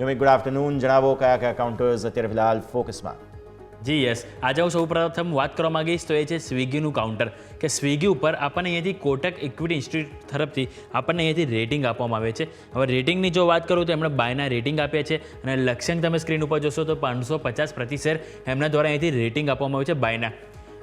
યમિક good afternoon જણાવો, કયા કયા કાઉન્ટર્સ અત્યારે ફિલહાલ ફોકસમાં જી યસ આજે હું સૌ પ્રથમ વાત કરવા માંગીશ તો એ છે સ્વિગીનું કાઉન્ટર કે સ્વિગી ઉપર આપણને અહીંયાથી કોટક ઇક્વિટી ઇન્સ્ટિટ્યૂટ તરફથી આપણને અહીંયાથી રેટિંગ આપવામાં આવે છે. હવે રેટિંગની જો વાત કરું તો એમણે બાયના રેટિંગ આપ્યા છે અને લક્ષ્યાંક તમે સ્ક્રીન ઉપર જોશો તો પાંચસો પચાસ પ્રતિ શેર એમના દ્વારા અહીંયાથી રેટિંગ આપવામાં આવે છે બાયના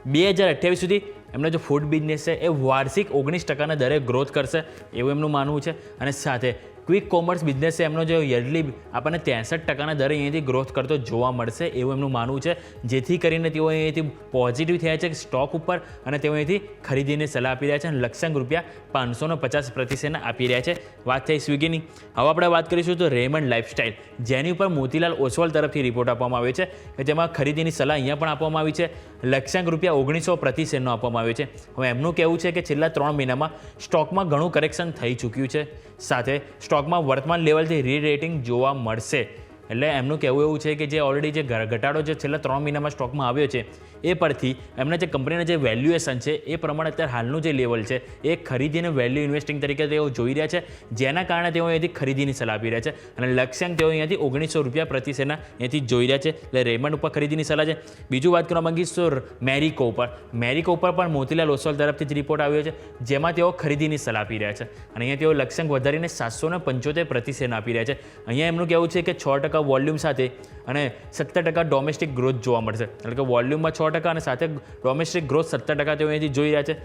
બે હજાર અઠ્યાવીસ સુધી એમનો જે ફૂડ બિઝનેસ છે એ વાર્ષિક ઓગણીસ ટકાના દરે ગ્રોથ કરશે એવું એમનું માનવું છે. અને સાથે ક્વિક કોમર્સ બિઝનેસ એમનો જે યરલી આપણને ત્રેસઠ ટકાના દરે અહીંયાથી ગ્રોથ કરતો જોવા મળશે એવું એમનું માનવું છે. જેથી કરીને તેઓ અહીંયાથી પોઝિટિવ થયા છે સ્ટોક ઉપર અને તેઓ અહીંથી ખરીદીને સલાહ આપી રહ્યા છે અને લક્ષાંક રૂપિયા પાંચસોને પચાસ પ્રતિશતના આપી રહ્યા છે. વાત થઈ સ્વિગીની. હવે આપણે વાત કરીશું તો રેમન્ડ લાઇફસ્ટાઇલ જેની ઉપર મોતીલાલ ઓસવાલ તરફથી રિપોર્ટ આપવામાં આવ્યો છે કે જેમાં ખરીદીની સલાહ અહીંયા પણ આપવામાં આવી છે. લક્ષાંક રૂપિયા ઓગણીસો પ્રતિશતનો આપવામાં આવ્યો છે. હવે એમનું કહેવું છે કે છેલ્લા ત્રણ મહિનામાં સ્ટોકમાં ઘણું કરેક્શન થઈ ચૂક્યું છે. સાથે સ્ટોકમાં વર્તમાન લેવલથી રી રેટિંગ જોવા મળશે. એટલે એમનું કહેવું એવું છે કે જે ઓલરેડી જે ઘટાડો જે છેલ્લા ત્રણ મહિનામાં સ્ટોકમાં આવ્યો છે, એ પરથી એમના જે કંપનીના જે વેલ્યુએશન છે, એ પ્રમાણે અત્યારે હાલનું જે લેવલ છે, એ ખરીદીને વેલ્યુ ઇન્વેસ્ટિંગ તરીકે તેઓ જોઈ રહ્યા છે. જેના કારણે તેઓ અહીંયાથી ખરીદીની સલાહ આપી રહ્યા છે. અને લક્ષ્યાંક તેઓ અહીંયાથી ઓગણીસો રૂપિયા પ્રતિ શેરના અહીંયાથી જોઈ રહ્યા છે. એટલે રેમંડ ઉપર ખરીદીની સલાહ છે. બીજું વાત કરવા માંગીશ તો મેરિકો ઉપર. મેરિકો ઉપર પણ મોતીલાલ ઓસવાલ તરફથી જ રિપોર્ટ આવ્યો છે, જેમાં તેઓ ખરીદીની સલાહ આપી રહ્યા છે. અને અહીંયા તેઓ લક્ષ્યાંક વધારીને સાતસો પંચોતેર પ્રતિ શેરના આપી રહ્યા છે. અહીંયા એમનું કહેવું છે કે છ ટકા વોલ્યુમ સાથે અને સત્તર ટકા ડોમેસ્ટિક ગ્રોથ જોવા મળશે. એટલે કે વોલ્યુમમાં છ ટકા અને સાથે ડોમેસ્ટિક ગ્રોથ સત્તર ટકા તેઓ અહીંથી જોઈ રહ્યા છે.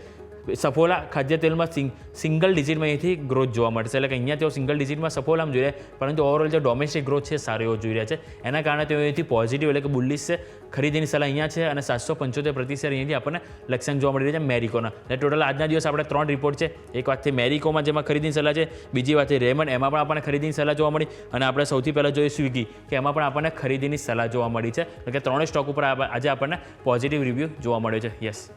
સફોલા ખાદ્ય તેલમાં સિંગ સિંગલ ડિજિટમાં અહીંથી ગ્રોથ જોવા મળશે. એટલે કે અહીંયા તેઓ સિંગલ ડિજિટમાં સફોલામાં જોઈ રહ્યા પરંતુ ઓવરઓલ જે ડોમેસ્ટિક ગ્રોથ છે સારો એવો જોઈ રહ્યા છે. એના કારણે તેઓ અહીંથી પોઝિટિવ એટલે કે બુલ્લિશ છે. ખરીદીની સલાહ અહીંયા છે અને સાતસો પંચોતેર પ્રતિશત અહીંથી આપણને લક્ષ્યાંક જોવા મળી રહ્યા છે મેરિકોના. એટલે ટોટલ આજના દિવસ આપણે ત્રણ રિપોર્ટ છે. એક વાત થઈ મેરિકોમાં જેમાં ખરીદીની સલાહ છે. બીજી વાત છે રેમન એમાં પણ આપણને ખરીદીની સલાહ જોવા મળી. અને આપણે સૌથી પહેલાં જોઈએ સ્વિગી, કે એમાં પણ આપણને ખરીદીની સલાહ જોવા મળી છે. એટલે કે ત્રણેય સ્ટોક ઉપર આજે આપણને પોઝિટિવ રિવ્યૂ જોવા મળ્યો છે. યસ